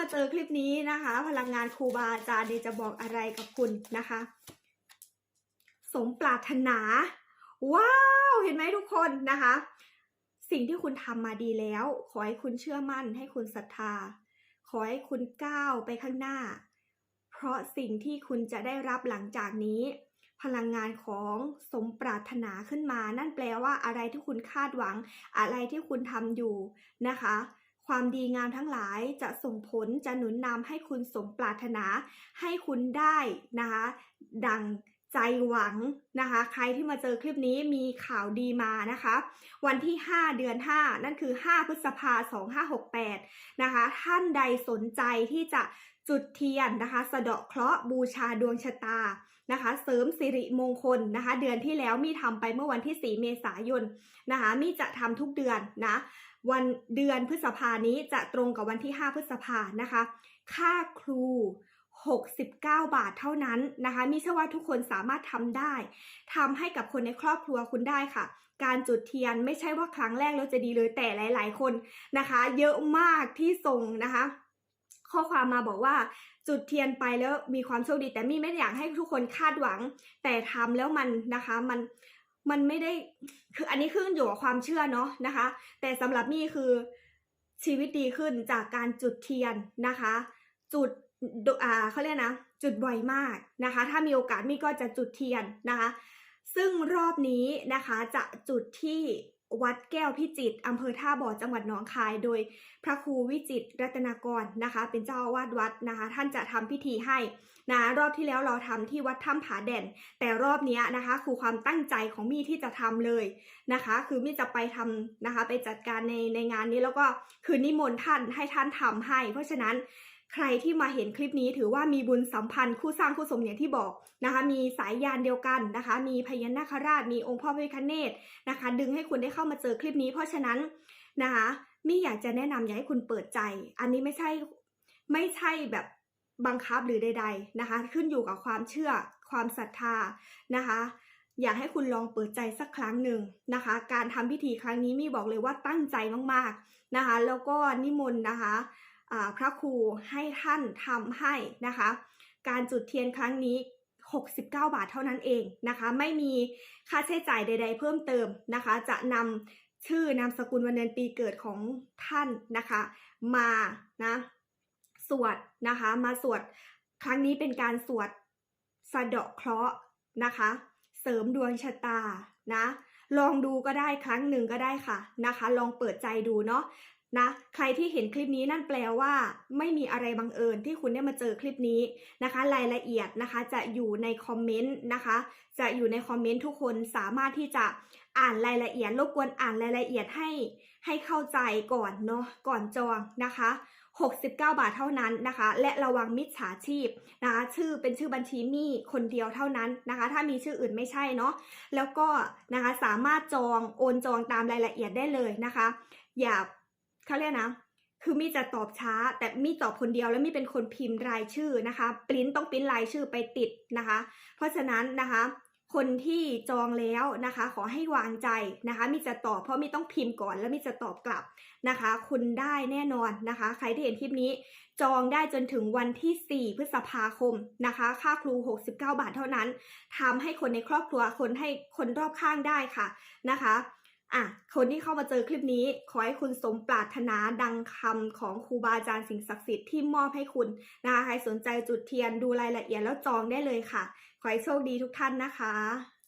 มาเจอคลิปนี้นะคะ พลังงานครูบาอาจารย์เดจะบอกอะไรกับคุณนะคะ สมปรารถนา ว้าว เห็นไหมทุกคนนะคะ สิ่งที่คุณทำมาดีแล้ว ขอให้คุณเชื่อมั่น ให้คุณศรัทธา ขอให้คุณก้าวไปข้างหน้า เพราะสิ่งที่คุณจะได้รับหลังจากนี้ พลังงานของสมปรารถนาขึ้นมา นั่นแปลว่าอะไรที่คุณคาดหวัง อะไรที่คุณทำอยู่นะคะ ความดีงามทั้งหลายจะส่งผลจะหนุนนำให้คุณสมปรารถนา ให้คุณได้นะคะ ดัง ใจหวังนะคะ ใครที่มาเจอคลิปนี้มีข่าวดีมานะคะ วันที่ 5 เดือน 5 นั่นคือ 5 พฤษภา 2568 นะคะ ท่านใดสนใจที่จะจุดเทียนนะคะ สะเดาะเคราะห์บูชาดวงชะตานะคะ เสริมสิริมงคลนะคะ เดือนที่แล้วมีทำไปเมื่อวันที่ 4 เมษายนนะคะ มีจะทำทุกเดือนนะวันเดือนพฤษภานี้จะตรงกับวันที่ 5 พฤษภานะคะ ค่าครู 69 บาทเท่านั้นนะคะมิเชื่อว่าทุกคนสามารถทำได้ทำให้กับคนในครอบครัวคุณได้ค่ะ การจุดเทียนไม่ใช่ว่าครั้งแรกแล้วจะดีเลยแต่หลาย ๆ คนนะคะ เยอะมากที่ส่งนะคะ ข้อความมาบอกว่าจุดเทียนไปแล้วมีความโชคดี แต่มี่ไม่อยากให้ทุกคนคาดหวัง แต่ทำแล้วมันนะคะมันมันไม่ได้คืออันนี้ขึ้นอยู่กับความเชื่อเนาะนะคะ แต่สำหรับมี่คือชีวิตดีขึ้นจากการจุดเทียนนะคะ จุด เขาเรียกนะ จุดบ่อยมากนะคะ ถ้ามีโอกาสมี่ก็จะจุดเทียนนะคะ ซึ่งรอบนี้นะคะจะจุดที่วัดแก้วพิจิตรอำเภอท่าบ่อจังหวัดหนองคาย โดยพระครูวิจิตรัตนากรนะคะ เป็นเจ้าอาวาสวัดนะคะ ท่านจะทำพิธีให้นะรอบที่แล้วเราทำที่วัดถ้ำผาแด่น แต่รอบนี้นะคะคือความตั้งใจของมี่ที่จะทำเลยนะคะ คือมี่จะไปทำนะคะ ไปจัดการในในงานนี้แล้วก็คือนิมนต์ท่านให้ท่านทำให้ เพราะฉะนั้น ใครที่มาเห็นคลิปนี้ถือว่ามีบุญสัมพันธ์คู่สร้างคู่สมอย่างที่บอกนะคะ มีสายยานเดียวกันนะคะ มีพญานาคราช มีองค์พ่อพระพิฆเนศนะคะ ดึงให้คุณได้เข้ามาเจอคลิปนี้ เพราะฉะนั้นนะคะมี่อยากจะแนะนำอยากให้คุณเปิดใจ อันนี้ไม่ใช่ไม่ใช่แบบบังคับหรือใด ๆนะคะ ขึ้นอยู่กับความเชื่อความศรัทธานะคะ อยากให้คุณลองเปิดใจสักครั้งหนึ่งนะคะ การทำพิธีครั้งนี้มี่บอกเลยว่าตั้งใจมากๆนะคะ แล้วก็นิมนต์นะคะ พระครูให้ท่านทำให้นะคะ การจุดเทียนครั้งนี้ 69 บาทเท่านั้นเองนะคะ ไม่มีค่าใช้จ่ายใด ๆ เพิ่มเติมนะคะ จะนำชื่อนามสกุลวันเดือนปีเกิดของท่านนะคะ มานะสวดนะคะ มาสวดครั้งนี้เป็นการสวดสะเดาะเคราะห์นะคะ เสริมดวงชะตานะลองดูก็ได้ครั้งหนึ่งก็ได้ค่ะนะคะ ลองเปิดใจดูเนาะ นะใครที่เห็นคลิปนี้นั่นแปลว่า ไม่มีอะไรบังเอิญที่คุณได้มาเจอคลิปนี้นะคะ รายละเอียดนะคะจะอยู่ในคอมเมนต์นะคะ จะอยู่ในคอมเมนต์ทุกคนสามารถที่จะอ่านรายละเอียดรบกวนอ่านรายละเอียดให้ให้เข้าใจก่อนเนาะก่อนจองนะคะ69 บาทเท่านั้นนะคะ และระวังมิจฉาชีพนะคะชื่อเป็นชื่อบัญชีมี่คนเดียวเท่านั้นนะคะ ถ้ามีชื่ออื่นไม่ใช่เนาะแล้วก็นะคะสามารถจองโอนจองตามรายละเอียดได้เลยนะคะ อย่า เขาเรียกนะ คือมี่จะตอบช้า แต่มี่ตอบคนเดียวแล้วมี่เป็นคนพิมพ์รายชื่อนะคะปริ้นต้องปริ้นรายชื่อไปติดนะคะ เพราะฉะนั้นนะคะคนที่จองแล้วนะคะ ขอให้วางใจนะคะมีจะตอบเพราะมีต้องพิมพ์ก่อนแล้วมีจะตอบกลับนะคะ คุณได้แน่นอนนะคะ ใครที่เห็นคลิปนี้ จองได้จนถึงวันที่ 4 พฤษภาคมนะคะ ค่าครู 69 บาทเท่านั้นทำให้คนในครอบครัวคนให้คนรอบข้างได้ค่ะนะคะ อะคนที่เข้ามาเจอคลิปนี้ ขอให้คุณสมปรารถนาดังคำของครูบาอาจารย์สิ่งศักดิ์สิทธิ์ที่มอบให้คุณนะคะใครสนใจจุดเทียนดูรายละเอียดแล้วจองได้เลยค่ะ ขอให้โชคดีทุกท่านนะคะ